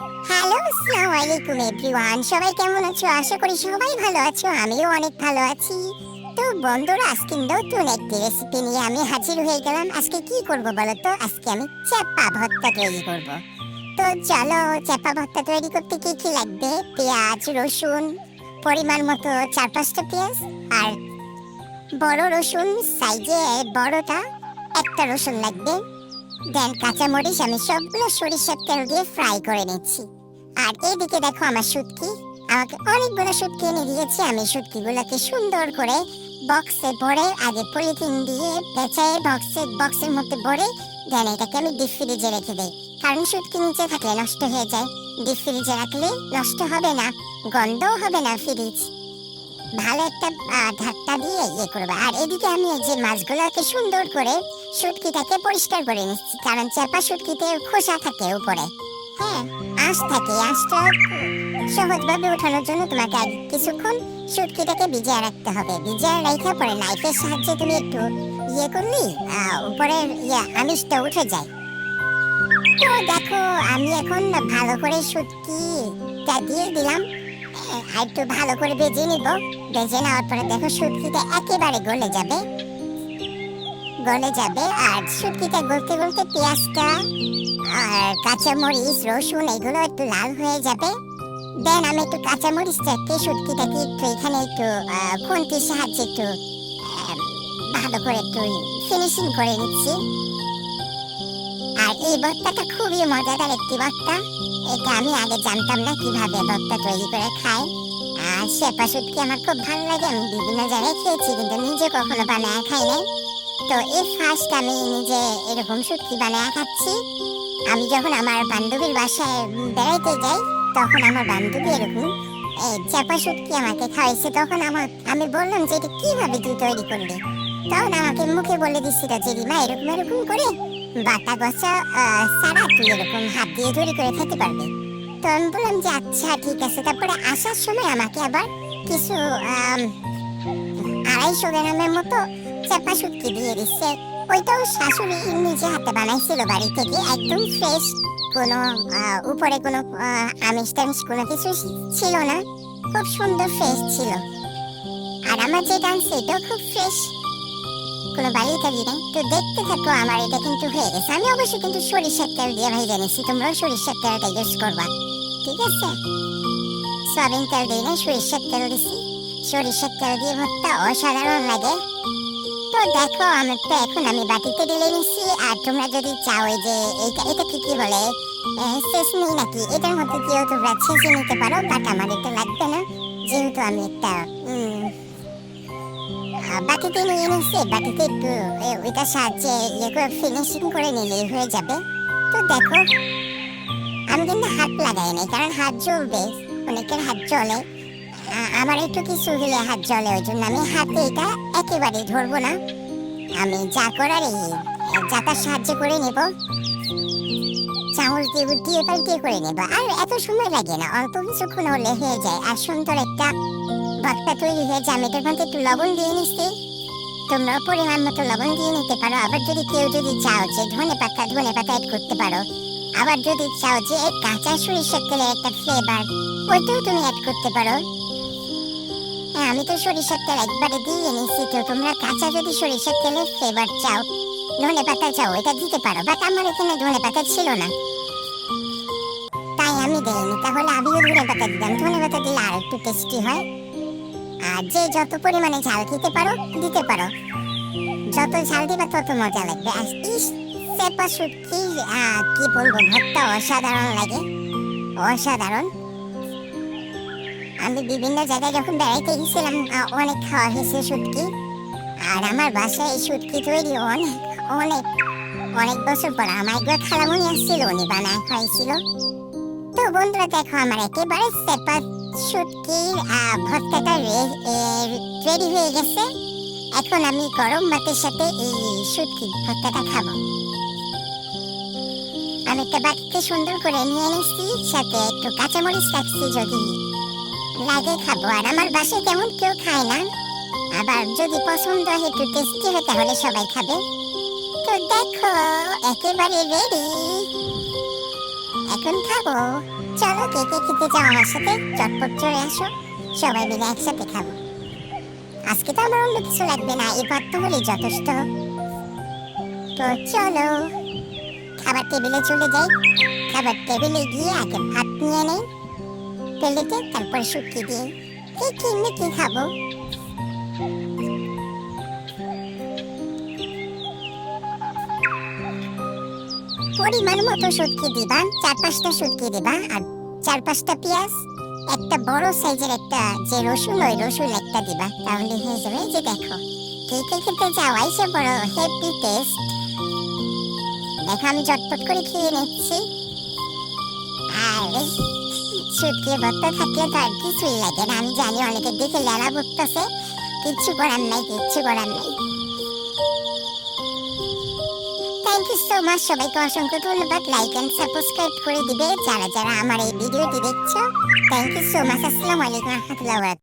Hello, আসসালামু আলাইকুম everyone. সবাই কেমন আছো? আশা করি সবাই ভালো আছো, আমিও অনেক ভালো আছি। তো বন্ধুরা, আজকে নতুন একটি রেসিপি নিয়ে আমি হাজির হয়ে গেলাম। আজকে কি করব বলো তো? আজকে আমি চেপা ভর্তা তৈরি করব। তো চলো চেপা ভর্তা তৈরি করতে কি কি লাগবে? পেঁয়াজ, রসুন, পরিমাণ মতো চার পাঁচটা পেঁয়াজ আর বড় রসুন সাইজে বড়টা একটা রসুন লাগবে। দেন কাঁচামরিচ আমি সবগুলো সরিষার তেল দিয়ে ফ্রাই করে নিচ্ছি। আর এদিকে দেখো আমার শুটকি আমাকে অনেকগুলো শুটকি এনে দিয়েছে। আমি শুটকিগুলোকে সুন্দর করে বক্সে ভরে আগে পলিথিন দিয়ে পেঁচায় বক্সে বক্সের মধ্যে ভরে দেন এটাকে আমি ডিপ ফ্রিজে রেখে দেই। কারণ শুটকি নিচে থাকলে নষ্ট হয়ে যায়। ডিপ ফ্রিজে রাখলে নষ্ট হবে না, গন্ধও হবে না ফ্রিজ। ভালো একটা ঢাকটা দিয়ে ইয়ে করব। আর এদিকে আমি যে মাছগুলোকে সুন্দর করে শুটকিটাকে পরিষ্কার করে নিচ্ছি কারণ চেপা শুটকিতে খোসা থাকে উপরে। হ্যাঁ আঁশ থাকে আঁশটা সহজভাবে ওঠানোর জন্য তোমাকে আগে কিছুক্ষণ শুটকিটাকে ভিজিয়ে রাখতে হবে। ভিজিয়ে রেখে পরে নাইফের সাহায্যে তুমি একটু ইয়ে করলি উপরের ইয়ে আমিষটা উঠে যায়। তো দেখো আমি এখন ভালো করে শুটকিটা দিয়ে দিলাম। হ্যাঁ, আর একটু ভালো করে ভেজে নিব। ভেজে নেওয়ার পরে দেখো শুটকিটা একেবারে গলে যাবে। গলে যাবে। আর শুটকিটা গলতে গলতে পেঁয়াজটা আর কাঁচামরিচ, রসুন, এগুলো একটু লাল হয়ে যাবে। দেন আমি একটু কাঁচামরিচটাকে শুটকিটাকে একটু এখানে একটু খুন্তির সাহায্যে একটু ভালো করে একটু ফিনিশিং করে নিচ্ছি। আর এই ভর্তাটা খুবই মজাদার একটি ভর্তা এটা আমি আগে জানতাম না কীভাবে ভর্তা তৈরি করে খায়। আর শেপা শুটকি আমার খুব ভালো লাগে, আমি বিভিন্ন জায়গায় খেয়েছি, কিন্তু নিজে কখনো বানায় খাই নাই। তো এই ফার্স্ট আমি নিজে এরকম শুটকি বানায় খাচ্ছি। আমি যখন আমার বান্ধবীর বাসায় বেড়াইতে যাই, তখন আমার বান্ধবী এরকম এই চাপা শুটকি আমাকে খাওয়াইছে। তখন আমার, আমি বললাম যে, এটা কীভাবে তুই তৈরি করলি? তখন আমাকে মুখে বলে দিচ্ছিল যে, রিমা, এরকম এরকম করে বাটা গছা সারা তুই এরকম হাত দিয়ে তৈরি করে খেতে পারবি। তো আমি বললাম যে আচ্ছা ঠিক আছে। তারপরে আসার সময় আমাকে আবার কিছু আড়াইশো গ্রামের মতো চাপা শুটকি দিয়ে দিচ্ছে। ওইটাও শাশুড়ি নিজে হাতে বানাইছিল বাড়ি থেকে, একদম ফ্রেশ কোনো উপরে কোনো আমিষ টামিষ কোনো কিছু ছিল না। খুব সুন্দর ফ্রেশ ছিল। আর আমার যেটা আনছে এটাও খুব ফ্রেশ কোনো বালি টালি নেই। তো দেখতে থাকো, আমার এটা কিন্তু হয়ে গেছে। আমি অবশ্যই কিন্তু সরিষার তেল দিয়ে ভাই জানিছি তোমরাও সরিষার তেলটা ইউজ করবা। ঠিক আছে? সয়াবিন তেল দিই না, সরিষার তেল দিছি। সরিষার তেল দিয়ে ভর্তা অসাধারণ লাগে। দেখো, আমার তো এখন আমি বাটিতে ঢেলে নিচ্ছি আর তোমরা যদি চাও এই যে এইটা, এটা কি কি বলে শেষনি নাকি, এটার মধ্যে দিয়েও তোমরা ছেঁচে নিতে পারো, বাট আমার এটা লাগবে না, যেহেতু আমি একটা বাটিতে নিয়ে নিচ্ছি বাটিতে একটু ওইটার সাহায্যে ইয়ে করে ফিনিশিং করে নিলেই হয়ে যাবে। তো দেখো, আমি কিন্তু হাত লাগাই নাই, কারণ হাত জ্বলবে, অনেকের হাত জ্বলে। আমার একটু কিছু হলে হাত জ্বলে, ওই জন্য আমি হাতে এটা একেবারে ধরবো না। আমি যা করার এই যাতার সাহায্য করে নেব। চাউল দিয়ে দিয়ে পাল্টিয়ে করে নেব। আর এত সময় লাগে না, অল্প কিছুক্ষণ হলে হয়ে যায়। আর সুন্দর একটা ভর্তা তৈরি হয়ে যায়। আমি এটার মধ্যে একটু লবণ দিয়ে নিচ্ছি। তোমরা পরিমাণ মতো লবণ দিয়ে নিতে পারো। আবার যদি কেউ যদি চাও যে ধনে পাতা ধনে পাতা অ্যাড করতে পারো। আবার যদি চাও যে কাঁচা সরিষার তেলের একটা ফ্লেভার ওইটাও তুমি অ্যাড করতে পারো। আমি তো সরিষার তেল একবারে দিয়ে নিচ্ছি তো, তোমরা কাঁচা যদি সরিষার তেলের ফ্লেভার চাও, ধনে পাতা চাও, এটা দিতে পারো বাট আমার এখানে ধনে পাতা ছিল না। তাই আমি দেইনি, তাহলে আমিও ধনে পাতা দিতাম, ধনে পাতা দিলে আর একটু টেস্টি হয়। আর যে যত পরিমাণে ঝাল খেতে পারো, দিতে পারো। যত ঝাল দিবা তত মজা লাগবে। আর ইস, চেপা শুটকি কি বলব, ভর্তা অসাধারণ লাগে, অসাধারণ। আমি বিভিন্ন জায়গায় যখন বেড়াইতে গেছিলাম অনেক খাওয়া হয়েছে শুটকি আর আমার বাসায় এই শুটকি তৈরি অনেক অনেক অনেক বছর পর আমার একবার খালামুনি আসছিল, উনি বানায় খাইছিল তো বন্ধুরা, দেখো, আমার একেবারে সেপা শুটকির ভর্তাটা রেডি হয়ে গেছে। এখন আমি গরম ভাতের সাথে এই শুটকি ভর্তাটা খাব। আমি একটা বাটিতে সুন্দর করে নিয়ে নিচ্ছি সাথে একটু কাঁচামরিচ রাখছি যদি লাগে খাব, আর আমার বাসায় তেমন কেউ খায় না। আবার যদি পছন্দ হয় একটু টেস্টি হয়, তাহলে সবাই খাবে। তো দেখো, একেবারে রেডি এখন খাব। চলো কে কে খেতে যাও আমার সাথে, চটপট চলে আসো। সবাই মিলে একসাথে খাব। আজকে তো আমার অন্য কিছু লাগবে না, এই তো হলেই যথেষ্ট। তো চলো, খাবার টেবিলে চলে যাই। খাবার টেবিলে গিয়ে আগে ভাত নিয়ে নেই। প্লেটে তারপর শুকিয়ে দিয়ে কে কিনে কি খাব? পরিমাণ মতো শুটকি দিবা চার পাঁচটা শুটকি দিবা, আর চার পাঁচটা পেঁয়াজ, একটা বড় সাইজের একটা যে রসুন, ওই রসুন একটা দিবা। তাহলে হয়ে যাবে যে দেখো কেকে খেতে যাওয়াই সে বড় হেভি টেস্ট। দেখো, আমি চটপট করে খেয়ে নিচ্ছি। আরে শুটকি ভর্তা থাকলে তো আর কিছুই লাগে না। আমি জানি লেলা ভুগতেছে। কিচ্ছু করার নাই, কিচ্ছু করার নাই। থ্যাংক ইউ সো মাচ সবাইকে অসংখ্য ধন্যবাদ। লাইক এন্ড সাবস্ক্রাইব করে দিবে। যারা যারা আমার এই ভিডিওটি দেখছ থ্যাংক ইউ সো মাচ আসসালামু আলাইকুম রহমতুল্লাহ